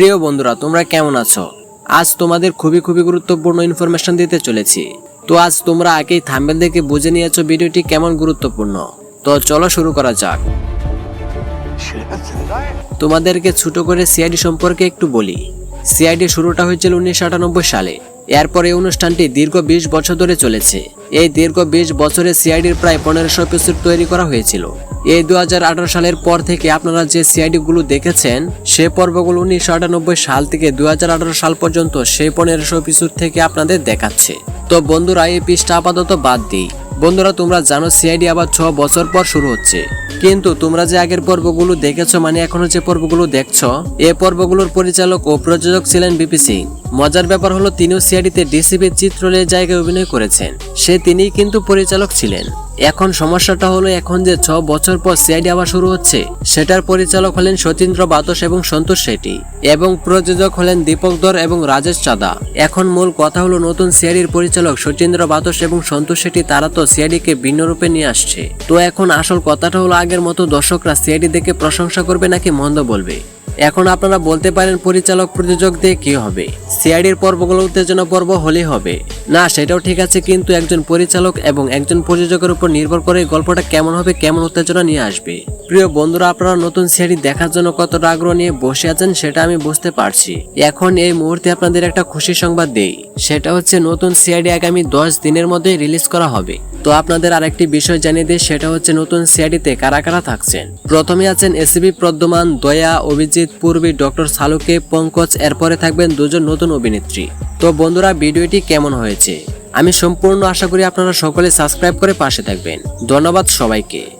প্রিয় বন্ধুরা, তোমরা কেমন আছো? আজ তোমাদের খুবই খুবই গুরুত্বপূর্ণ ইনফরমেশন দিতে চলেছি। তো আজ তোমরা আগেই থাম্বেল দেখে বুঝে নিয়েছো ভিডিওটি কেমন গুরুত্বপূর্ণ। তো চলো শুরু করা যাক। তোমাদেরকে ছোট করে সিআইডি সম্পর্কে একটু বলি। সিআইডি শুরুটা হয়েছিল উনিশশো আটানব্বই সালে। এরপর এই অনুষ্ঠানটি দীর্ঘ বিশ বছর ধরে চলেছে। এই দীর্ঘ বিশ বছরে সিআইডির প্রায় পনেরোশো এপিসোড তৈরি করা হয়েছিল। এই দুই হাজার আঠারো সালের পর থেকে আপনারা যে সিআইডি গুলো দেখেছেন, সে পর্বগুলো উনিশশো আটানব্বই সাল থেকে দুই হাজার আঠারো সাল পর্যন্ত সেই পনেরোশো এপিসোড থেকে আপনাদের দেখাচ্ছে। তো বন্ধুরা, এই পিসটা আপাতত বাদ দিই। বন্ধুরা, তোমরা জানো সিআইডি আবার ছ বছর পর শুরু হচ্ছে। কিন্তু তোমরা যে আগের পর্বগুলো দেখেছ মানে এখনও যে পর্বগুলো দেখছ, এ পর্বগুলোর পরিচালক ও প্রযোজক ছিলেন বিপি সিং। মজার ব্যাপার হলো তিনিও সিআইডিতে ডিসিপির চিত্রলের জায়গায় অভিনয় করেছেন। সে তিনিই কিন্তু পরিচালক ছিলেন। এখন সমস্যাটা হলো এখন যে ছ বছর পর সিআইডি আবার শুরু হচ্ছে, সেটার পরিচালক হলেন সতীন্দ্র বাতস এবং সন্তোষ শেট্টি এবং প্রযোজক হলেন দীপক দর এবং রাজেশ চাঁদা। এখন মূল কথা হলো নতুন সিআইডির পরিচালক সতীন্দ্র বাতস এবং সন্তোষ শেট্টি তারা তো সিআইডিকে ভিন্ন রূপে নিয়ে আসছে। তো এখন আসল কথাটা হলো আগের মতো দর্শকরা সিআইডি দেখে প্রশংসা করবে নাকি মন্দ বলবে? এখন আপনারা বলতে পারেন পরিচালক প্রযোজক দিয়ে কি হবে? সিআইডির পর্বগুলো উত্তেজনা পর্ব হলেই হবে। না, সেটাও ঠিক আছে, কিন্তু একজন পরিচালক এবং একজন প্রযোজকের উপর নির্ভর করে গল্পটা কেমন হবে, কেমন উত্তেজনা নিয়ে আসবে। প্রিয় বন্ধুরা, আপনারা নতুন সিআইডি দেখার জন্য কতটা আগ্রহ নিয়ে বসে আছেন, সেটা আমি বুঝতে পারছি। এখন এই মুহূর্তে আপনাদের একটা খুশি সংবাদ দেই। সেটা হচ্ছে, নতুন সিআইডি আগামী দশ দিনের মধ্যে রিলিজ করা হবে। তো আপনাদের আরেকটি বিষয় জানিয়ে দিই, সেটা হচ্ছে নতুন সিআইডিতে কারা কারা থাকছেন? প্রথমে আছেন এসিবি প্রদ্যমান, দয়া, অভিজিৎ, পূর্বী, ডক্টর শালুকে, পঙ্কজ, এরপরে থাকবেন দুজন নতুন অভিনেত্রী। তো বন্ধুরা, ভিডিওটি কেমন হয়েছে? আমি সম্পূর্ণ আশা করি আপনারা সকলে সাবস্ক্রাইব করে পাশে থাকবেন। ধন্যবাদ সবাইকে।